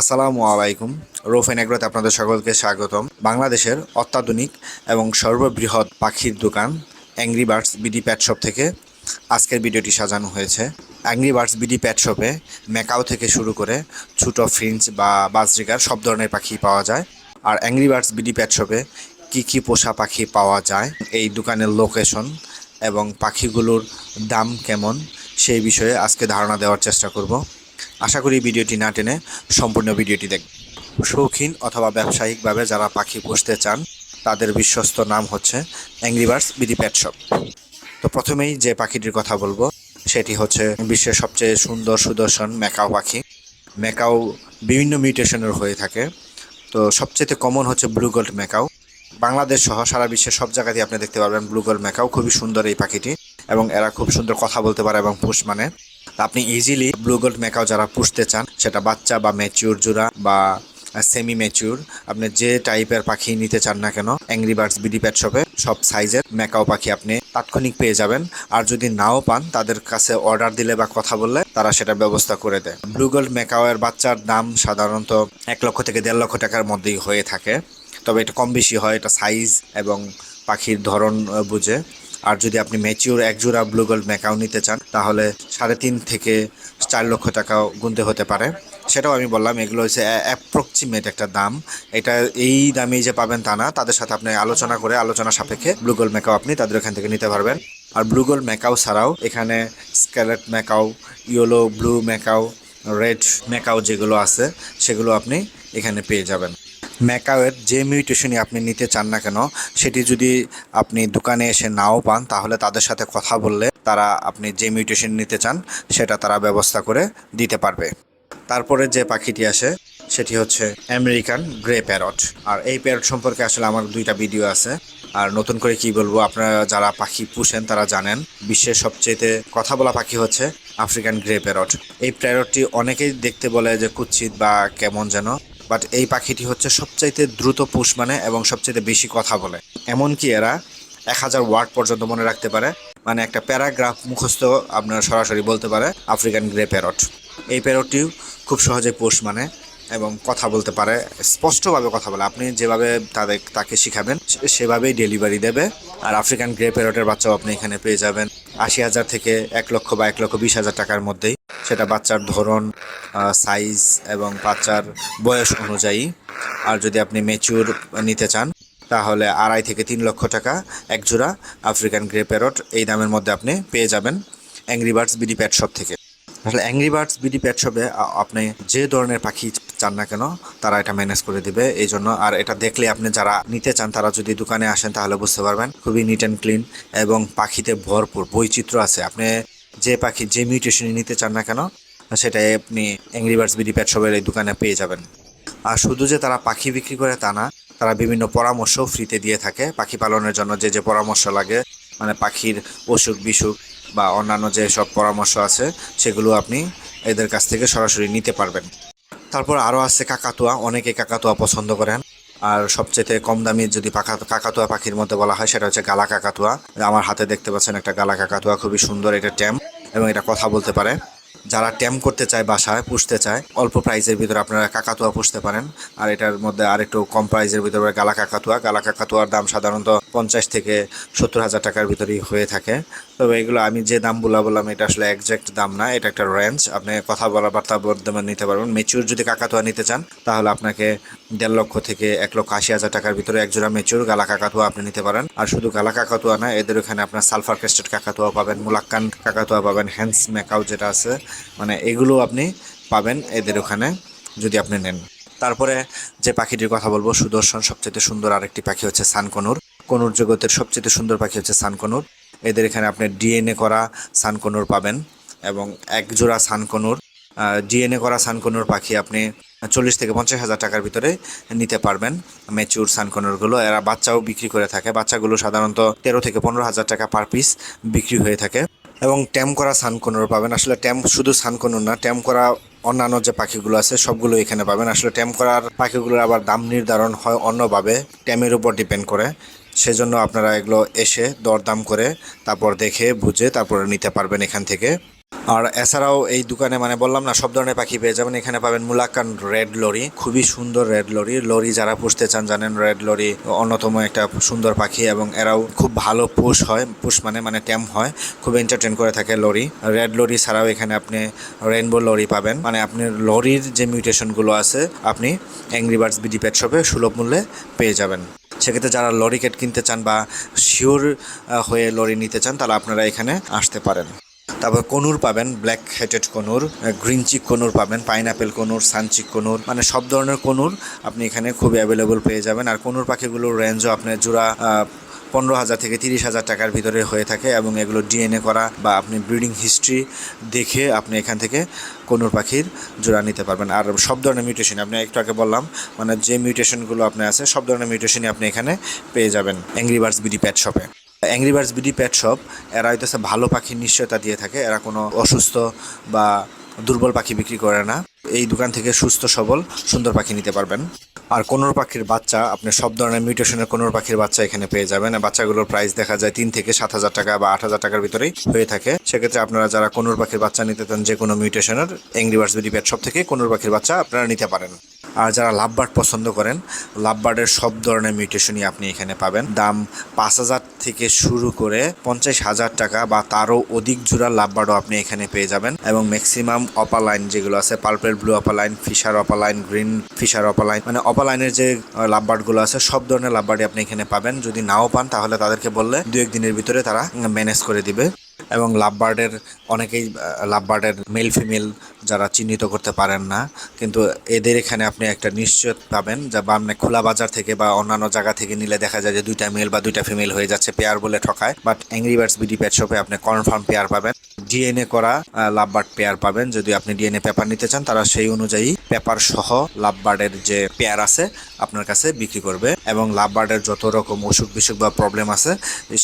আসসালামু আলাইকুম। রোফেন এগ্রোতে আপনাদের সকলকে স্বাগতম। বাংলাদেশের অত্যাধুনিক এবং সর্ববৃহৎ পাখির দোকান Angry Birds BD pet shop থেকে আজকের ভিডিওটি সাজানো হয়েছে। অ্যাংরি বার্ডস বিডি প্যাট শপে ম্যাকাও থেকে শুরু করে ছোটো ফ্রিঞ্চ বা বাজরিকার সব ধরনের পাখি পাওয়া যায়। আর অ্যাংরি বার্ডস বিডি প্যাট শপে কী কী পোষা পাখি পাওয়া যায়, এই দোকানের লোকেশন এবং পাখিগুলোর দাম কেমন, সেই বিষয়ে আজকে ধারণা দেওয়ার চেষ্টা করব। আশা করি ভিডিওটি না টেনে সম্পূর্ণ ভিডিওটি দেখ শৌখিন অথবা ব্যবসায়িকভাবে যারা পাখি পুষতে চান, তাদের বিশ্বস্ত নাম হচ্ছে অ্যাংরিভার্স বিডি প্যাট শপ। তো প্রথমেই যে পাখিটির কথা বলব, সেটি হচ্ছে বিশ্বের সবচেয়ে সুন্দর সুদর্শন ম্যাকাও পাখি। ম্যাকাও বিভিন্ন মিউটেশনের হয়ে থাকে। তো সবচেয়ে কমন হচ্ছে ব্লু গোল্ড ম্যাকাও। বাংলাদেশ সহ সারা বিশ্বের সব জায়গাতেই আপনি দেখতে পারবেন ব্লু গোল্ড ম্যাকাও। খুবই সুন্দর এই পাখিটি এবং এরা খুব সুন্দর কথা বলতে পারে এবং পুষ মানে। আপনি ইজিলি ব্লু গোল্ড ম্যাকাও যারা পুষতে চান, সেটা বাচ্চা বা ম্যাচিউর জোড়া বা সেমি ম্যাচিউর আপনি যে টাইপের পাখি নিতে চান না কেন অ্যাংরি বার্ডস বিডি প্যাট শপে সব সাইজের ম্যাকাও পাখি আপনি তাৎক্ষণিক পেয়ে যাবেন। আর যদি নাও পান, তাদের কাছে অর্ডার দিলে বা কথা বললে, তারা সেটা ব্যবস্থা করে দেয়। ব্লু গোল্ড ম্যাকাওয়ের বাচ্চার দাম সাধারণত এক লক্ষ থেকে দেড় লক্ষ টাকার মধ্যেই হয়ে থাকে। তবে এটা কম বেশি হয়, এটা সাইজ এবং পাখির ধরন বুঝে। আর যদি আপনি ম্যাচিওর এক জোড়া ব্লু গোল্ড ম্যাকাও নিতে চান, তাহলে সাড়ে তিন থেকে চার লক্ষ টাকাও গুনতে হতে পারে। সেটাও আমি বললাম, এগুলো হচ্ছে অ্যাপ্রক্সিমেট একটা দাম। এটা এই দামেই যে পাবেন তা না, তাদের সাথে আপনি আলোচনা করে, আলোচনা সাপেক্ষে ব্লু গোল্ড ম্যাকাও আপনি তাদের এখান থেকে নিতে পারবেন। আর ব্লু গোল্ড ম্যাকাও ছাড়াও এখানে scarlet macaw yellow blue macaw red macaw যেগুলো আছে, সেগুলো আপনি এখানে পেয়ে যাবেন। ম্যাকাওয়ের যে মিউটেশনই আপনি নিতে চান না কেন, সেটি যদি আপনি দোকানে এসে নাও পান, তাহলে তাদের সাথে কথা বললে তারা আপনি যে মিউটেশন নিতে চান, সেটা তারা ব্যবস্থা করে দিতে পারবে। তারপরে যে পাখিটি আসে, সেটি হচ্ছে আমেরিকান গ্রে প্যারট। আর এই প্যারট সম্পর্কে আসলে আমার দুইটা ভিডিও আছে। আর নতুন করে কি বলব, আপনারা যারা পাখি পুষেন, তারা জানেন, বিশ্বের সবচেয়ে কথা বলা পাখি হচ্ছে আফ্রিকান গ্রে প্যারট। এই প্যারটটি অনেকেই দেখতে বলে যে কুৎসিত বা কেমন যেন। বাট এই পাখিটি হচ্ছে সবচাইতে দ্রুত পুষ মানে এবং সবচাইতে বেশি কথা বলে। এমনকি এরা এক হাজার ওয়ার্ড পর্যন্ত মনে রাখতে পারে মানে একটা প্যারাগ্রাফ মুখস্থ আপনার সরাসরি বলতে পারে, আফ্রিকান গ্রে প্যারট। এই প্যারটটিও খুব সহজে পোষ মানে এবং কথা বলতে পারে, স্পষ্টভাবে কথা বলে। আপনি যেভাবে তাদের, তাকে শিখাবেন, সেভাবেই ডেলিভারি দেবে। আর আফ্রিকান গ্রে প্যারটের বাচ্চাও আপনি এখানে পেয়ে যাবেন। আশি হাজার থেকে এক লক্ষ বা এক লক্ষ বিশ হাজার টাকার মধ্যেই। সেটা বাচ্চার ধরন সাইজ এবং বাচ্চার বয়স অনুযায়ী। আর যদি আপনি মেচুর নিতে চান, তাহলে আড়াই থেকে তিন লক্ষ টাকা এক জোড়া আফ্রিকান গ্রে প্যারট এই দামের মধ্যে আপনি পেয়ে যাবেন। Angry Birds BD pet shop থেকে। আসলে অ্যাংরি বার্ডস বিডি প্যাট শপে আপনি যে ধরনের পাখি চান না কেন, তারা এটা ম্যানেজ করে দিবে। এই জন্য আর এটা দেখলে আপনি যারা নিতে চান, তারা যদি দোকানে আসেন, তাহলে বুঝতে পারবেন, খুবই নিট অ্যান্ড ক্লিন এবং পাখিতে ভরপুর বৈচিত্র্য আছে। আপনি যে পাখি, যে মিউটেশনে নিতে চান না কেন, সেটাই আপনি অ্যাংরি বার্ডস বিডি প্যাট শপের এই দোকানে পেয়ে যাবেন। আর শুধু যে তারা পাখি বিক্রি করে তা না, তারা বিভিন্ন পরামর্শ ফ্রিতে দিয়ে থাকে। পাখি পালনের জন্য যে যে পরামর্শ লাগে মানে পাখির অসুখ বিসুখ বা অন্যান্য যে সব পরামর্শ আছে, সেগুলো আপনি এদের কাছ থেকে সরাসরি নিতে পারবেন। তারপর আরও আছে কাকাতুয়া, অনেকে কাকাতুয়া পছন্দ করেন। আর সবচেয়ে কম দামি যদি পাখা কাকাতুয়া পাখির মধ্যে বলা হয়, সেটা হচ্ছে গালা কাকাতুয়া। আমার হাতে দেখতে পাচ্ছেন একটা গালা কাকাতুয়া, খুবই সুন্দর এটা ট্যাম এবং এটা কথা বলতে পারে। যারা ট্যাম করতে চায় বাসায়, পুষতে চায়, অল্প প্রাইজের ভিতরে আপনারা কাকাতুয়া পুষতে পারেন। আর এটার মধ্যে আরেকটু কম প্রাইজের ভিতরে গালা কাকাতুয়া। গালা কাকাতুয়ার দাম সাধারণত পঞ্চাশ থেকে সত্তর হাজার টাকার ভিতরেই হয়ে থাকে। তবে এগুলো আমি যে দাম বলা বললাম, এটা আসলে একজ্যাক্ট দাম না, এটা একটা রেঞ্জ আপনি কথা বলা বার্তা বলতে নিতে পারবেন। মেচুর যদি কাকাতুয়া নিতে চান, তাহলে আপনাকে দেড় লক্ষ থেকে এক লক্ষ আশি হাজার টাকার ভিতরে এক জোড়া মেচুর গালা কাকাতুয়া আপনি নিতে পারেন। আর শুধু গালা কাকাতুয়া না, এদের ওখানে আপনার সালফার ক্রেস্টেড কাকাতুয়া পাবেন, মুলাক্কান কাকাতুয়া পাবেন হ্যান্ডস ম্যাকাও যেটা আছে মানে এগুলো আপনি পাবেন এদের ওখানে যদি আপনি নেন। তারপরে যে পাখিটির কথা বলব, সুদর্শন সবচেয়ে সুন্দর আরেকটি পাখি হচ্ছে সানকনুর। কনুর জগতের সবচেয়ে সুন্দর পাখি হচ্ছে সানকনুর। এদের এখানে আপনি ডিএনএ করা সানকনুর পাবেন এবং এক জোড়া সানকনুর ডিএনএ করা সানকনুর পাখি আপনি চল্লিশ থেকে পঞ্চাশ হাজার টাকার ভিতরে নিতে পারবেন ম্যাচিউর সানকনুরগুলো। এরা বাচ্চাও বিক্রি করে থাকে। বাচ্চাগুলো সাধারণত তেরো থেকে পনেরো হাজার টাকা পার পিস বিক্রি হয়ে থাকে। এবং ট্যাম করা সানকনুর পাবেন। আসলে ট্যাম শুধু সানকনুর না, ট্যাম করা অন্যান্য যে পাখিগুলো আছে, সবগুলো এখানে পাবেন। আসলে ট্যাম করার পাখিগুলোর আবার দাম নির্ধারণ হয় অন্যভাবে। ট্যামের উপর ডিপেন্ড করে। সেজন্য আপনারা এগুলো এসে দরদাম করে তারপর দেখে, বুঝে তারপরে নিতে পারবেন এখান থেকে। আর এছাড়াও এই দোকানে মানে বললাম না, সব ধরনের পাখি পেয়ে যাবেন। এখানে পাবেন মুলাকান রেড লরি, খুবই সুন্দর রেড লরি। লরি যারা পুষতে চান জানেন, রেড লরি অন্যতম একটা সুন্দর পাখি এবং এরাও খুব ভালো পুষ হয়। পুষ মানে মানে ট্যাম হয়। খুব এন্টারটেন করে থাকে লরি। রেড লরি ছাড়াও এখানে আপনি রেনবো লরি পাবেন। মানে আপনি লরির যে মিউটেশনগুলো আছে, আপনি অ্যাংরি বার্ডস বিডি পেট শপে সুলভ মূল্যে পেয়ে যাবেন। সেক্ষেত্রে যারা লরি কেট কিনতে চান বা শিওর হয়ে লরি নিতে চান, তারা আপনারা এখানে আসতে পারেন। তারপর কনুর পাবেন black headed conure green cheek conure পাবেন pineapple conure sun cheek conure মানে সব ধরনের কনুর আপনি এখানে খুব অ্যাভেলেবল পেয়ে যাবেন। আর কনুর পাখিগুলোর রেঞ্জও আপনার জোড়া পনেরো হাজার থেকে তিরিশ হাজার টাকার ভিতরে হয়ে থাকে এবং এগুলো ডিএনএ করা বা আপনি ব্রিডিং হিস্ট্রি দেখে আপনি এখান থেকে কনুর পাখির জোড়া নিতে পারবেন। আর সব ধরনের মিউটেশন আপনি একটু আগে বললাম মানে যে মিউটেশনগুলো আপনি আছে, সব ধরনের মিউটেশনই আপনি এখানে পেয়ে যাবেন অ্যাংরি বার্ডস বিডি প্যাট শপে Angry Birds BD pet shop এরা হইতেছে ভালো পাখির নিশ্চয়তা দিয়ে থাকে, এরা কোনো অসুস্থ বা দুর্বল পাখি বিক্রি করে না। এই দোকান থেকে সুস্থ, সবল, সুন্দর পাখি নিতে পারবেন। আর কোনোর পাখির বাচ্চা, আপনি সব ধরনের মিউটেশনের কোনোর পাখির বাচ্চা এখানে পেয়ে যাবেন। বাচ্চাগুলোর প্রাইস দেখা যায় তিন থেকে সাত হাজার টাকা বা আট হাজার টাকার ভিতরেই হয়ে থাকে। সেক্ষেত্রে আপনারা যারা কোনোর পাখির বাচ্চা নিতে চান, যে কোনো মিউটেশনের এংরিভার্স বিডি প্যাট সব থেকে কোনোর পাখির বাচ্চা আপনারা নিতে পারেন। আর যারা লাভবার্ড পছন্দ করেন লাভবার্ডের সব ধরনের মিউটেশনই আপনি এখানে পাবেন। দাম পাঁচ হাজার থেকে শুরু করে পঞ্চাশ হাজার টাকা বা তারও অধিক জোড়া লাভবার্ডও আপনি এখানে পেয়ে যাবেন। এবং ম্যাক্সিমাম অপার লাইন যেগুলো আছে purple blue opaline fisher opaline green fisher opaline মানে অপার লাইনের যে লাভবার্ডগুলো আছে, সব ধরনের লাভবার্ডই আপনি এখানে পাবেন। যদি নাও পান, তাহলে তাদেরকে বললে দু এক দিনের ভিতরে তারা ম্যানেজ করে দিবে। এবং লাভবার্ডের, অনেকেই লাভবার্ডের মেল ফিমেল যারা চিহ্নিত করতে পারেন না, কিন্তু এদের এখানে আপনি একটা নিশ্চয় পাবেন যা বা আপনি খোলা বাজার থেকে বা অন্যান্য জায়গা থেকে নিলে দেখা যায় যে দুইটা মেল বা দুইটা ফিমেল হয়ে যাচ্ছে পেয়ার বলে ঠকায়। But Angry Birds BD pet শপে আপনি কনফার্ম পেয়ার পাবেন। ডিএনএ করা লাভবার্ড পেয়ার পাবেন। যদি আপনি ডিএনএ পেপার নিতে চান, তারা সেই অনুযায়ী পেপার সহ লাভবার্ডের যে পেয়ার আছে আপনার কাছে বিক্রি করবে। এবং লাভবার্ডের যত রকম অসুখ বিসুখ বা প্রবলেম আছে,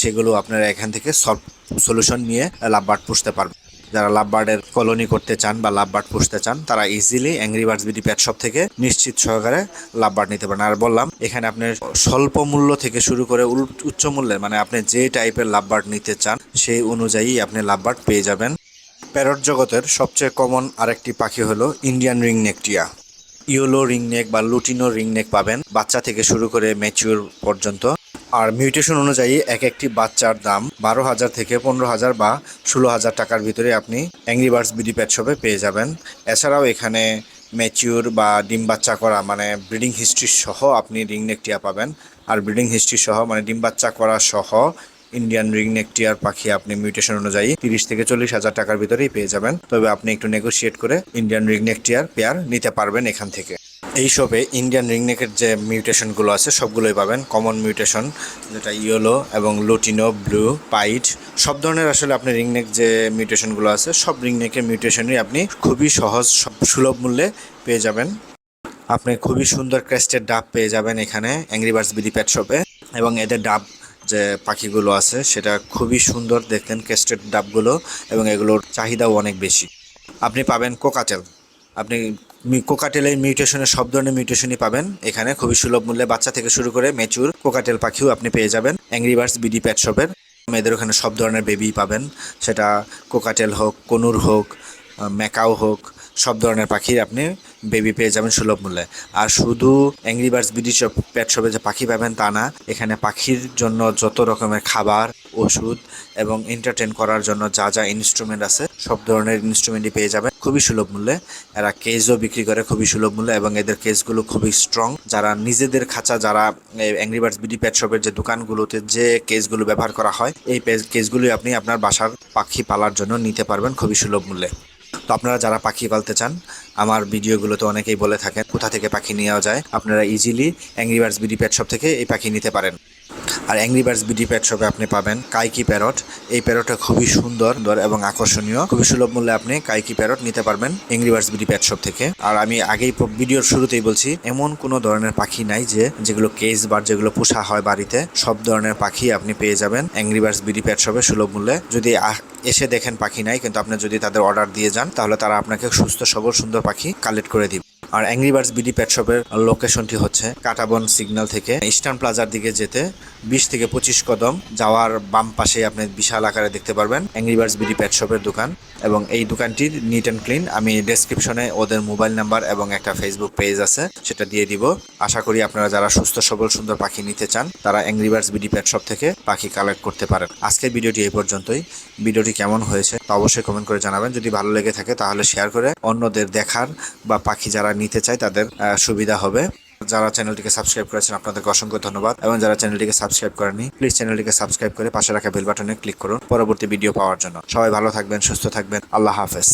সেগুলো আপনারা এখান থেকে সলভ, সলিউশন নিয়ে লাভবার্ড পুষতে পারবেন। যারা লাভবার্ডের কলোনি করতে চান বা লাভবার্ড পুষতে চান, তারা easily Angry Birds BD pet shop থেকে নিশ্চিত সহকারে লাভবার্ড নিতে পারেন। আর বললাম, এখানে আপনি স্বল্প মূল্য থেকে শুরু করে উচ্চ মূল্যের মানে আপনি যে টাইপের লাভবার্ড নিতে চান, সেই অনুযায়ী আপনি লাভবার্ড পেয়ে যাবেন। প্যারট জগতের সবচেয়ে কমন আরেকটি পাখি হলো ইন্ডিয়ান রিং নেকটিয়া ইয়েলো রিংনেক বা লুটিনো রিং নেক পাবেন। বাচ্চা থেকে শুরু করে ম্যাচিউর পর্যন্ত। আর মিউটেশন অনুযায়ী এক একটি বাচ্চার দাম বারো হাজার থেকে পনেরো হাজার বা ষোলো হাজার টাকার ভিতরে আপনি অ্যাংরি বার্ডস বিডি প্যাট শপে পেয়ে যাবেন। এছাড়াও এখানে ম্যাচিউর বা ডিম বাচ্চা করা মানে ব্রিডিং হিস্ট্রি সহ আপনি রিং টিয়া পাবেন। আর ব্রিডিং হিস্ট্রি সহ মানে ডিম বাচ্চা করা সহ ইন্ডিয়ান রিংনেক টিয়ার পাখি আপনি মিউটেশন অনুযায়ী তিরিশ থেকে চল্লিশ হাজার টাকার ভিতরেই পেয়ে যাবেন। তবে আপনি একটু নেগোশিয়েট করে ইন্ডিয়ান রিংনেক টিয়ার পেয়ার নিতে পারবেন এখান থেকে। এই শপে ইন্ডিয়ান রিংনেকের যে মিউটেশনগুলো আছে, সবগুলোই পাবেন। কমন মিউটেশন যেটা ইয়েলো এবং লুটিনো ব্লু পাইট সব ধরনের আসলে আপনি রিংনেক যে মিউটেশনগুলো আছে, সব রিংনেকের মিউটেশনই আপনি খুবই সহজ, সব- সুলভ মূল্যে পেয়ে যাবেন। আপনি খুবই সুন্দর ক্রেস্টের ডাব পেয়ে যাবেন এখানে অ্যাংরি বার্ডস বিডি প্যাট শপে এবং এদের ডাব যে পাখিগুলো আছে, সেটা খুবই সুন্দর দেখতেন ক্রেস্টেড ডাবগুলো এবং এগুলোর চাহিদাও অনেক বেশি। আপনি পাবেন কোকাটেল আপনি কোকাটেলের মিউটেশনের সব ধরনের মিউটেশনই পাবেন। এখানে খুবই সুলভ মূল্যে বাচ্চা থেকে শুরু করে মেচুর কোকাটেল পাখিও আপনি পেয়ে যাবেন। অ্যাংরি বার্ডস বিডি প্যাট শপের এদের ওখানে সব ধরনের বেবি পাবেন। সেটা কোকাটেল হোক, কনুর হোক ম্যাকাও হোক, সব ধরনের পাখির আপনি বেবি পেয়ে যাবেন সুলভ মূল্যে। আর শুধু Angry Birds BD shop pet শপে যে পাখি পাবেন তা না, এখানে পাখির জন্য যত রকমের খাবার ওষুধ এবং এন্টারটেন করার জন্য যা যা ইনস্ট্রুমেন্ট আছে, সব ধরনের ইনস্ট্রুমেন্টই পেয়ে যাবেন। খুবই সুলভ মূল্যে। এরা কেজও বিক্রি করে খুবই সুলভ মূল্যে এবং এদের কেজগুলো খুবই স্ট্রং যারা নিজেদের খাঁচা, যারা অ্যাংরি বার্ডস বিডি প্যাট শপের যে দোকানগুলোতে যে কেজগুলো ব্যবহার করা হয়, এই কেজগুলি আপনি আপনার বাসার পাখি পালার জন্য নিতে পারবেন খুবই সুলভ মূল্যে। তো আপনারা যারা পাখি পালতে চান, আমার ভিডিওগুলোতে অনেকেই বলে থাকেন, কোথা থেকে পাখি নেওয়া যায়? আপনারা easily Angry Birds BD pet shop থেকে এই পাখি নিতে পারেন। আর অ্যাংরি বার্ডস বিডি প্যাট শপে আপনি পাবেন কাইকি প্যারট। এই প্যারটটা খুবই সুন্দর এবং আকর্ষণীয়। খুবই সুলভ মূল্যে আপনি কাইকি প্যারট নিতে পারবেন Angry Birds BD pet shop থেকে। আর আমি আগেই ভিডিওর শুরুতেই বলছি, এমন কোনো ধরনের পাখি নাই যে, যেগুলো কেস বার যেগুলো পোষা হয় বাড়িতে, সব ধরনের পাখি আপনি পেয়ে যাবেন অ্যাংরি বার্ডস বিডি প্যাট শপে সুলভ মূল্যে। যদি এসে দেখেন পাখি নাই, কিন্তু আপনি যদি তাদের অর্ডার দিয়ে যান, তাহলে তারা আপনাকে সুস্থ, সবল, সুন্দর পাখি কালেক্ট করে দিবে। আর অ্যাংরি বার্ডস বিডি পেট শপের লোকেশনটি হচ্ছে কাটাবন সিগন্যাল থেকে। ইস্টার্ন প্লাজার দিকে যেতে বিশ থেকে পঁচিশ কদম যাওয়ার বাম পাশে আপনি বিশাল আকারে দেখতে পারবেন অ্যাংরি বার্ডস বিডি পেট শপের দোকান এবং এই দোকানটির নিট অ্যান্ড ক্লিন আমি ডেসক্রিপশনে ওদের মোবাইল নাম্বার এবং একটা ফেসবুক পেজ আছে, সেটা দিয়ে দিব। আশা করি আপনারা যারা সুস্থ, সবল, সুন্দর পাখি নিতে চান, তারা Angry Birds BD pet shop থেকে পাখি কালেক্ট করতে পারেন। আজকের ভিডিওটি এই পর্যন্তই। ভিডিওটি কেমন হয়েছে তা অবশ্যই কমেন্ট করে জানাবেন। যদি ভালো লেগে থাকে তাহলে শেয়ার করে অন্যদের দেখার বা পাখি যারা নিতে চায় তাদের সুবিধা হবে। যারা চ্যানেলটিকে সাবস্ক্রাইব করেছেন, আপনাদেরকে অসংখ্য ধন্যবাদ। এবং যারা চ্যানেলটিকে সাবস্ক্রাইব করেনি প্লিজ চ্যানেলটিকে সাবস্ক্রাইব করে পাশে রাখা বেল বাটনে ক্লিক করুন। পরবর্তী ভিডিও পাওয়ার জন্য। সবাই ভালো থাকবেন, সুস্থ থাকবেন। আল্লাহ হাফেজ।